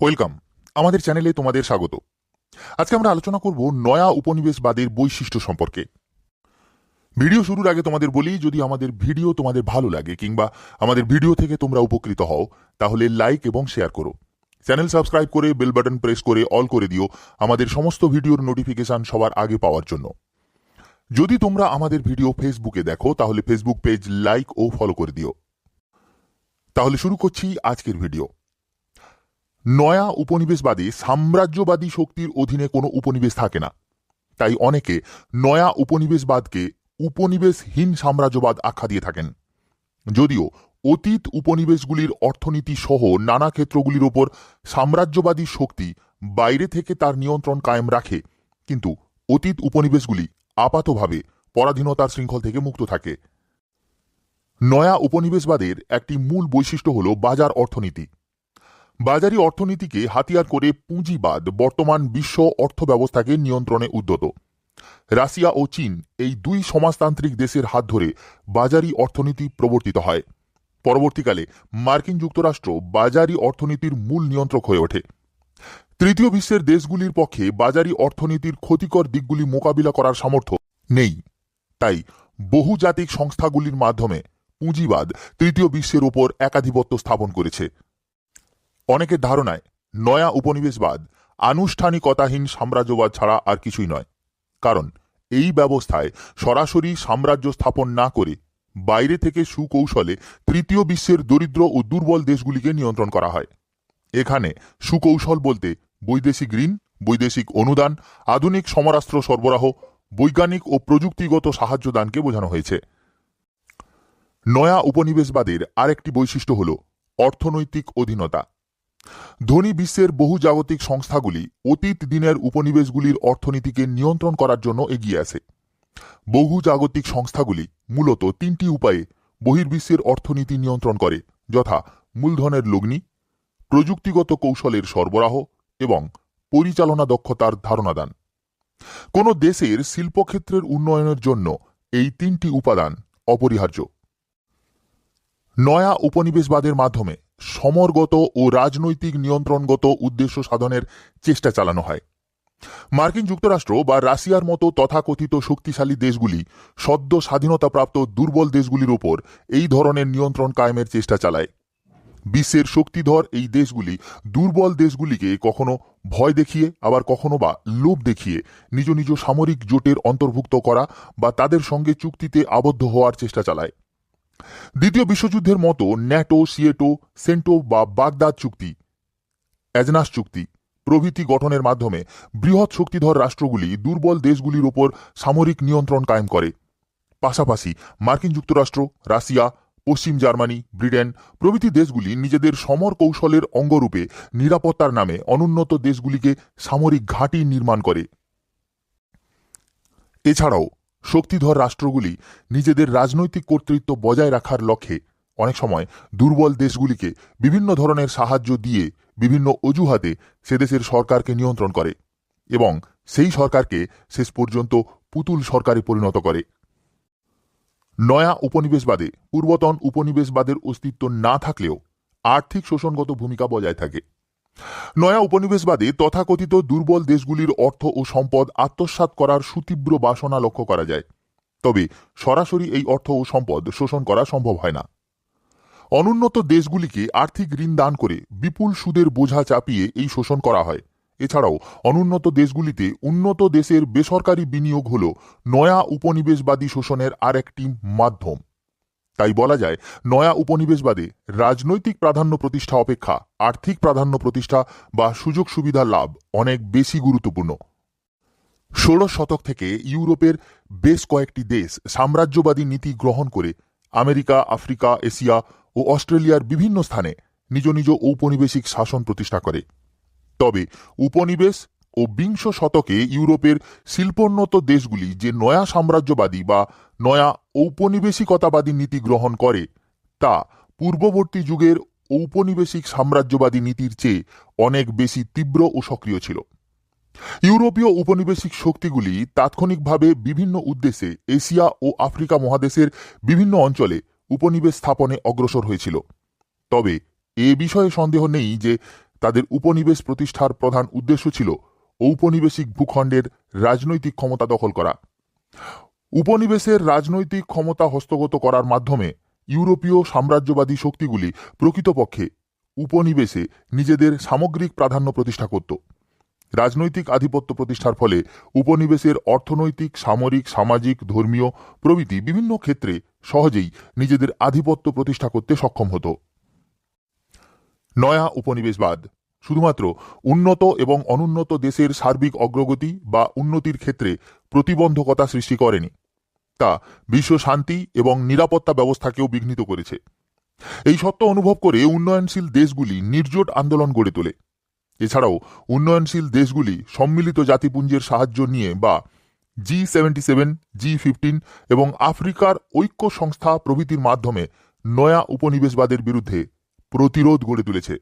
Welcome. আমাদের চ্যানেলে তোমাদের স্বাগত। আজকে আমরা আলোচনা করব নয়া উপনিবেশবাদের বৈশিষ্ট্য সম্পর্কে। ভিডিও শুরুর আগে তোমাদের বলি, যদি আমাদের ভিডিও তোমাদের ভালো লাগে কিংবা আমাদের ভিডিও থেকে তোমরা উপকৃত হও, তাহলে লাইক এবং শেয়ার করো। চ্যানেল সাবস্ক্রাইব করে বেল বাটন প্রেস করে অল করে দিও আমাদের সমস্ত ভিডিওর নোটিফিকেশন সবার আগে পাওয়ার জন্য। যদি তোমরা আমাদের ভিডিও ফেসবুকে দেখো, তাহলে ফেসবুক পেজ লাইক ও ফলো করে দিও। তাহলে শুরু করছি আজকের ভিডিও। নয়া উপনিবেশবাদে, সাম্রাজ্যবাদী শক্তির অধীনে কোনো উপনিবেশ থাকে না। তাই অনেকে নয়া উপনিবেশবাদকে উপনিবেশহীন সাম্রাজ্যবাদ আখ্যা দিয়ে থাকেন। যদিও অতীত উপনিবেশগুলির অর্থনীতি সহ নানা ক্ষেত্রগুলির ওপর সাম্রাজ্যবাদী শক্তি বাইরে থেকে তার নিয়ন্ত্রণ কায়েম রাখে, কিন্তু অতীত উপনিবেশগুলি আপাতভাবে পরাধীনতার শৃঙ্খল থেকে মুক্ত থাকে। নয়া উপনিবেশবাদের একটি মূল বৈশিষ্ট্য হল বাজার অর্থনীতি। বাজারি অর্থনীতিকে হাতিয়ার করে পুঁজিবাদ বর্তমান বিশ্ব অর্থব্যবস্থাকে নিয়ন্ত্রণে উদ্যত। রাশিয়া ও চীন এই দুই সমাজতান্ত্রিক দেশের হাত ধরে বাজারি অর্থনীতি প্রবর্তিত হয়। পরবর্তীকালে মার্কিন যুক্তরাষ্ট্র বাজারি অর্থনীতির মূল নিয়ন্ত্রক হয়ে ওঠে। তৃতীয় বিশ্বের দেশগুলির পক্ষে বাজারি অর্থনীতির ক্ষতিকর দিকগুলি মোকাবিলা করার সামর্থ্য নেই। তাই বহুজাতিক সংস্থাগুলির মাধ্যমে পুঁজিবাদ তৃতীয় বিশ্বের ওপর একাধিপত্য স্থাপন করেছে। অনেকের ধারণায় নয়া উপনিবেশবাদ আনুষ্ঠানিকতাহীন সাম্রাজ্যবাদ ছাড়া আর কিছুই নয়। কারণ এই ব্যবস্থায় সরাসরি সাম্রাজ্য স্থাপন না করে বাইরে থেকে সুকৌশলে তৃতীয় বিশ্বের দরিদ্র ও দুর্বল দেশগুলিকে নিয়ন্ত্রণ করা হয়। এখানে সুকৌশল বলতে বৈদেশিক ঋণ, বৈদেশিক অনুদান, আধুনিক সমরাস্ত্র সরবরাহ, বৈজ্ঞানিক ও প্রযুক্তিগত সাহায্য দানকে বোঝানো হয়েছে। নয়া উপনিবেশবাদের আরেকটি বৈশিষ্ট্য হল অর্থনৈতিক অধীনতা। ধনী বিশ্বের বহু জাগতিক সংস্থাগুলি অতীত দিনের উপনিবেশগুলির অর্থনীতিকে নিয়ন্ত্রণ করার জন্য এগিয়ে আসে বহু জাগতিক সংস্থাগুলি মূলত তিনটি উপায়ে বহির্বিশ্বের অর্থনীতি নিয়ন্ত্রণ করে, যথা মূলধনের লগ্নি, প্রযুক্তিগত কৌশলের সরবরাহ এবং পরিচালনা দক্ষতার ধারণা দান। কোনো দেশের শিল্পক্ষেত্রের উন্নয়নের জন্য এই তিনটি উপাদান অপরিহার্য। নয়া উপনিবেশবাদের মাধ্যমে সমরগত ও রাজনৈতিক নিয়ন্ত্রণগত উদ্দেশ্য সাধনের চেষ্টা চালানো হয়। মার্কিন যুক্তরাষ্ট্র বা রাশিয়ার মতো তথাকথিত শক্তিশালী দেশগুলি সদ্য স্বাধীনতাপ্রাপ্ত দুর্বল দেশগুলির ওপর এই ধরনের নিয়ন্ত্রণ কায়েমের চেষ্টা চালায়। বিশ্বের শক্তিধর এই দেশগুলি দুর্বল দেশগুলিকে কখনো ভয় দেখিয়ে, আবার কখনো বা লোভ দেখিয়ে নিজ নিজ সামরিক জোটের অন্তর্ভুক্ত করা বা তাদের সঙ্গে চুক্তিতে আবদ্ধ হওয়ার চেষ্টা চালায়। দ্বিতীয় বিশ্বযুদ্ধের মতো ন্যাটো, সিয়েটো, সেন্টো বা বাগদাদ চুক্তি, অ্যাজনাস চুক্তি প্রভৃতি গঠনের মাধ্যমে বৃহৎ শক্তিধর রাষ্ট্রগুলি দুর্বল দেশগুলির ওপর সামরিক নিয়ন্ত্রণ কায়েম করে। পাশাপাশি মার্কিন যুক্তরাষ্ট্র, রাশিয়া, পশ্চিম জার্মানি, ব্রিটেন প্রভৃতি দেশগুলি নিজেদের সমর কৌশলের অঙ্গরূপে নিরাপত্তার নামে অনুন্নত দেশগুলিকে সামরিক ঘাঁটি নির্মাণ করে। এছাড়াও শক্তিধর রাষ্ট্রগুলি নিজেদের রাজনৈতিক কর্তৃত্ব বজায় রাখার লক্ষ্যে অনেক সময় দুর্বল দেশগুলিকে বিভিন্ন ধরনের সাহায্য দিয়ে বিভিন্ন অজুহাতে সে দেশের সরকারকে নিয়ন্ত্রণ করে এবং সেই সরকারকে শেষ পর্যন্ত পুতুল সরকারে পরিণত করে। নয়া উপনিবেশবাদে পূর্বতন উপনিবেশবাদের অস্তিত্ব না থাকলেও আর্থিক শোষণগত ভূমিকা বজায় থাকে। নয়া উপনিবেশবাদে তথাকথিত দুর্বল দেশগুলির অর্থ ও সম্পদ আত্মসাৎ করার সুতীব্র বাসনা লক্ষ্য করা যায়। তবে সরাসরি এই অর্থ ও সম্পদ শোষণ করা সম্ভব হয় না। অনুন্নত দেশগুলিকে আর্থিক ঋণ দান করে বিপুল সুদের বোঝা চাপিয়ে এই শোষণ করা হয়। এছাড়াও অনুন্নত দেশগুলিতে উন্নত দেশের বেসরকারি বিনিয়োগ হল নয়া উপনিবেশবাদী শোষণের আরেকটি মাধ্যম। তাই বলা যায়, নয়া উপনিবেশবাদে রাজনৈতিক প্রাধান্য প্রতিষ্ঠা অপেক্ষা, আর্থিক প্রাধান্য প্রতিষ্ঠা বা সুযোগ সুবিধা লাভ অনেক বেশি গুরুত্বপূর্ণ। ষোড়শ শতক থেকে ইউরোপের বেশ কয়েকটি দেশ সাম্রাজ্যবাদী নীতি গ্রহণ করে আমেরিকা, আফ্রিকা, এশিয়া ও অস্ট্রেলিয়ার বিভিন্ন স্থানে নিজ নিজ ঔপনিবেশিক শাসন প্রতিষ্ঠা করে। তবে উপনিবেশ ও বিংশ শতকে ইউরোপের শিল্পোন্নত দেশগুলি যে নয়া সাম্রাজ্যবাদী বা নয়া ঔপনিবেশিকতাবাদী নীতি গ্রহণ করে, তা পূর্ববর্তী যুগের ঔপনিবেশিক সাম্রাজ্যবাদী নীতির চেয়ে অনেক বেশি তীব্র ও সক্রিয় ছিল। ইউরোপীয় উপনিবেশিক শক্তিগুলি তাৎক্ষণিকভাবে বিভিন্ন উদ্দেশ্যে এশিয়া ও আফ্রিকা মহাদেশের বিভিন্ন অঞ্চলে উপনিবেশ স্থাপনে অগ্রসর হয়েছিল। তবে এ বিষয়ে সন্দেহ নেই যে তাদের উপনিবেশ প্রতিষ্ঠার প্রধান উদ্দেশ্য ছিল ঔপনিবেশিক ভূখণ্ডের রাজনৈতিক ক্ষমতা দখল করা। উপনিবেশের রাজনৈতিক ক্ষমতা হস্তগত করার মাধ্যমে ইউরোপীয় সাম্রাজ্যবাদী শক্তিগুলি প্রকৃতপক্ষে উপনিবেশে নিজেদের সামগ্রিক প্রাধান্য প্রতিষ্ঠা করত। রাজনৈতিক আধিপত্য প্রতিষ্ঠার ফলে উপনিবেশের অর্থনৈতিক, সামরিক, সামাজিক, ধর্মীয় প্রভৃতি বিভিন্ন ক্ষেত্রে সহজেই নিজেদের আধিপত্য প্রতিষ্ঠা করতে সক্ষম হতো। নয়া উপনিবেশবাদ শুধুমাত্র উন্নত এবং অনুন্নত দেশের সার্বিক অগ্রগতি বা উন্নতির ক্ষেত্রে প্রতিবন্ধকতা সৃষ্টি করেনি। তা বিশ্ব শান্তি এবং নিরাপত্তা ব্যবস্থাকেও বিঘ্নিত করেছে। এই সত্য অনুভব করে উন্নয়নশীল দেশগুলি নির্জোট আন্দোলন গড়ে তোলে। এছাড়াও উন্নয়নশীল দেশগুলি সম্মিলিত জাতিপুঞ্জের সাহায্য নিয়ে বা G seventy seven, G fifteen এবং আফ্রিকার ঐক্য সংস্থা প্রভৃতির মাধ্যমে নয়া উপনিবেশবাদের বিরুদ্ধে প্রতিরোধ গড়ে তুলেছে।